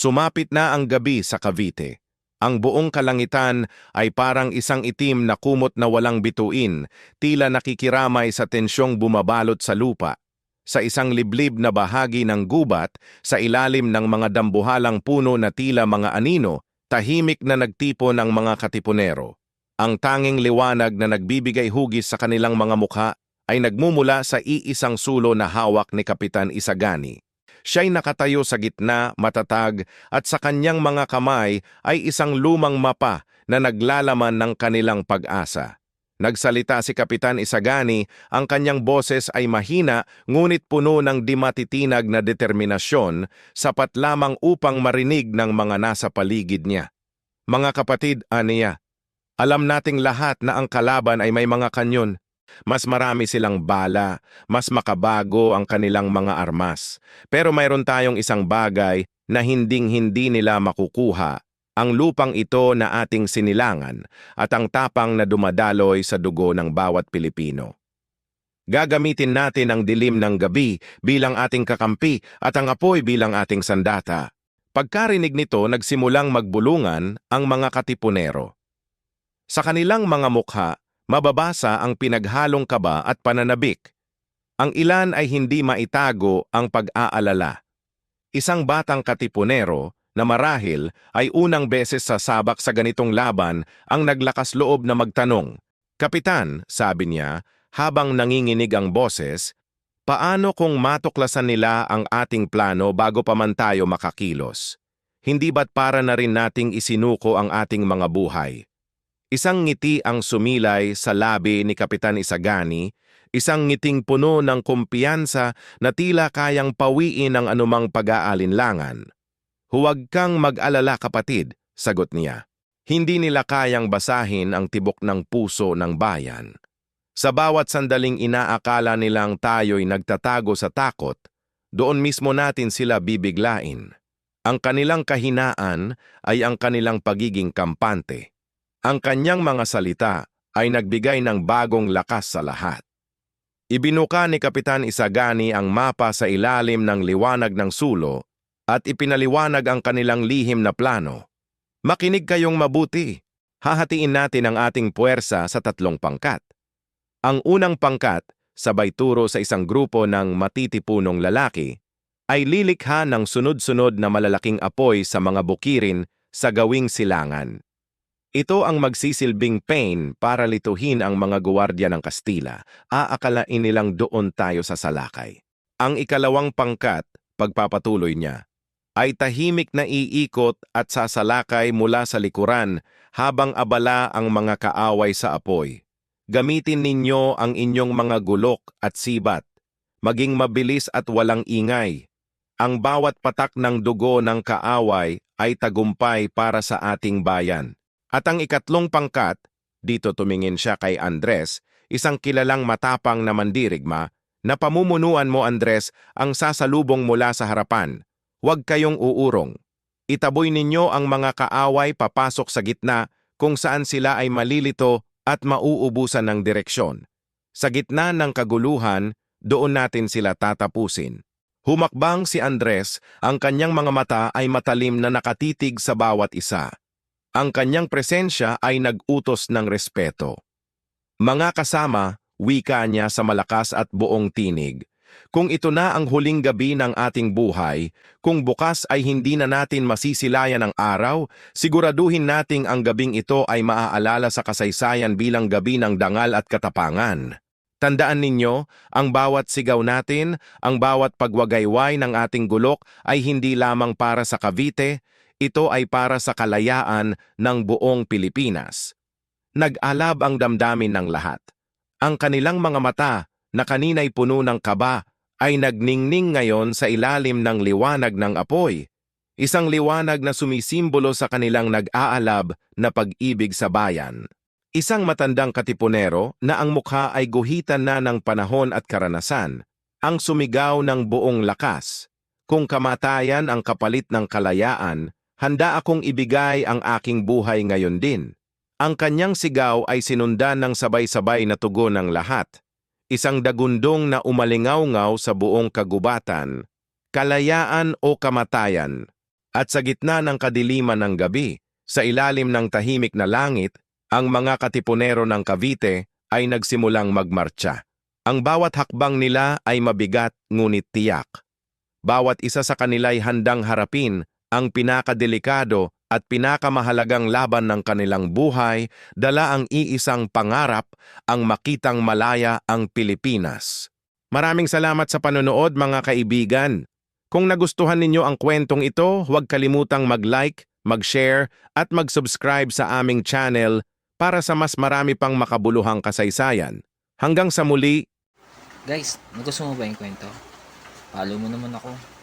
Sumapit na ang gabi sa Cavite. Ang buong kalangitan ay parang isang itim na kumot na walang bituin, tila nakikiramay sa tensyong bumabalot sa lupa. Sa isang liblib na bahagi ng gubat, sa ilalim ng mga dambuhalang puno na tila mga anino, tahimik na nagtipo ng mga katipunero. Ang tanging liwanag na nagbibigay hugis sa kanilang mga mukha ay nagmumula sa iisang sulo na hawak ni Kapitan Isagani. Siya'y nakatayo sa gitna, matatag, at sa kanyang mga kamay ay isang lumang mapa na naglalaman ng kanilang pag-asa. Nagsalita si Kapitan Isagani, ang kanyang boses ay mahina ngunit puno ng di matitinag na determinasyon, sapat lamang upang marinig ng mga nasa paligid niya. Mga kapatid, aniya, alam nating lahat na ang kalaban ay may mga kanyon, mas marami silang bala, mas makabago ang kanilang mga armas. Pero mayroon tayong isang bagay na hinding-hindi nila makukuha, ang lupang ito na ating sinilangan at ang tapang na dumadaloy sa dugo ng bawat Pilipino. Gagamitin natin ang dilim ng gabi bilang ating kakampi at ang apoy bilang ating sandata. Pagkarinig nito, nagsimulang magbulungan ang mga katipunero. Sa kanilang mga mukha, mababasa ang pinaghalong kaba at pananabik. Ang ilan ay hindi maitago ang pag-aalala. Isang batang katipunero na marahil ay unang beses sa sabak sa ganitong laban ang naglakas loob na magtanong. Kapitan, sabi niya, habang nanginginig ang boses, paano kung matuklasan nila ang ating plano bago pa man tayo makakilos? Hindi ba't para na rin nating isinuko ang ating mga buhay? Isang ngiti ang sumilay sa labi ni Kapitan Isagani, isang ngiting puno ng kumpiyansa na tila kayang pawiin ang anumang pag-aalinlangan. Huwag kang mag-alala kapatid, sagot niya. Hindi nila kayang basahin ang tibok ng puso ng bayan. Sa bawat sandaling inaakala nilang tayo'y nagtatago sa takot, doon mismo natin sila bibiglain. Ang kanilang kahinaan ay ang kanilang pagiging kampante. Ang kanyang mga salita ay nagbigay ng bagong lakas sa lahat. Ibinuka ni Kapitan Isagani ang mapa sa ilalim ng liwanag ng sulo at ipinaliwanag ang kanilang lihim na plano. Makinig kayong mabuti. Hahatiin natin ang ating puwersa sa tatlong pangkat. Ang unang pangkat, sabay turo sa isang grupo ng matitipunong lalaki, ay lilikha ng sunod-sunod na malalaking apoy sa mga bukirin sa gawing silangan. Ito ang magsisilbing pain para lituhin ang mga guwardiya ng Kastila. Aakalain nilang doon tayo sa salakay. Ang ikalawang pangkat, pagpapatuloy niya, ay tahimik na iikot at sasalakay mula sa likuran habang abala ang mga kaaway sa apoy. Gamitin ninyo ang inyong mga gulok at sibat. Maging mabilis at walang ingay. Ang bawat patak ng dugo ng kaaway ay tagumpay para sa ating bayan. At ang ikatlong pangkat, dito tumingin siya kay Andres, isang kilalang matapang na mandirigma, na pamumunuan mo Andres ang sasalubong mula sa harapan. Huwag kayong uurong. Itaboy ninyo ang mga kaaway papasok sa gitna kung saan sila ay malilito at mauubusan ng direksyon. Sa gitna ng kaguluhan, doon natin sila tatapusin. Humakbang si Andres, ang kanyang mga mata ay matalim na nakatitig sa bawat isa. Ang kanyang presensya ay nag-utos ng respeto. Mga kasama, wika niya sa malakas at buong tinig. Kung ito na ang huling gabi ng ating buhay, kung bukas ay hindi na natin masisilayan ang araw, siguraduhin nating ang gabing ito ay maaalala sa kasaysayan bilang gabi ng dangal at katapangan. Tandaan ninyo, ang bawat sigaw natin, ang bawat pagwagayway ng ating gulok ay hindi lamang para sa Cavite, ito ay para sa kalayaan ng buong Pilipinas. Nag-alab ang damdamin ng lahat. Ang kanilang mga mata, na kanina'y puno ng kaba, ay nagningning ngayon sa ilalim ng liwanag ng apoy. Isang liwanag na sumisimbolo sa kanilang nag-aalab na pag-ibig sa bayan. Isang matandang katipunero na ang mukha ay guhitan na ng panahon at karanasan, ang sumigaw ng buong lakas. Kung kamatayan ang kapalit ng kalayaan, Handa akong ibigay ang aking buhay ngayon din. Ang kanyang sigaw ay sinundan ng sabay-sabay na tugon ng lahat. Isang dagundong na umalingaw-ngaw sa buong kagubatan. Kalayaan o kamatayan. At sa gitna ng kadiliman ng gabi, sa ilalim ng tahimik na langit, ang mga katipunero ng Cavite ay nagsimulang magmarcha. Ang bawat hakbang nila ay mabigat ngunit tiyak. Bawat isa sa kanila ay handang harapin ang pinakadelikado at pinakamahalagang laban ng kanilang buhay, dala ang iisang pangarap, ang makitang malaya ang Pilipinas. Maraming salamat sa panonood mga kaibigan. Kung nagustuhan ninyo ang kwentong ito, huwag kalimutang mag-like, mag-share at mag-subscribe sa aming channel para sa mas marami pang makabuluhang kasaysayan. Hanggang sa muli, Guys, nagustuhan mo ba yung kwento? Follow mo naman ako.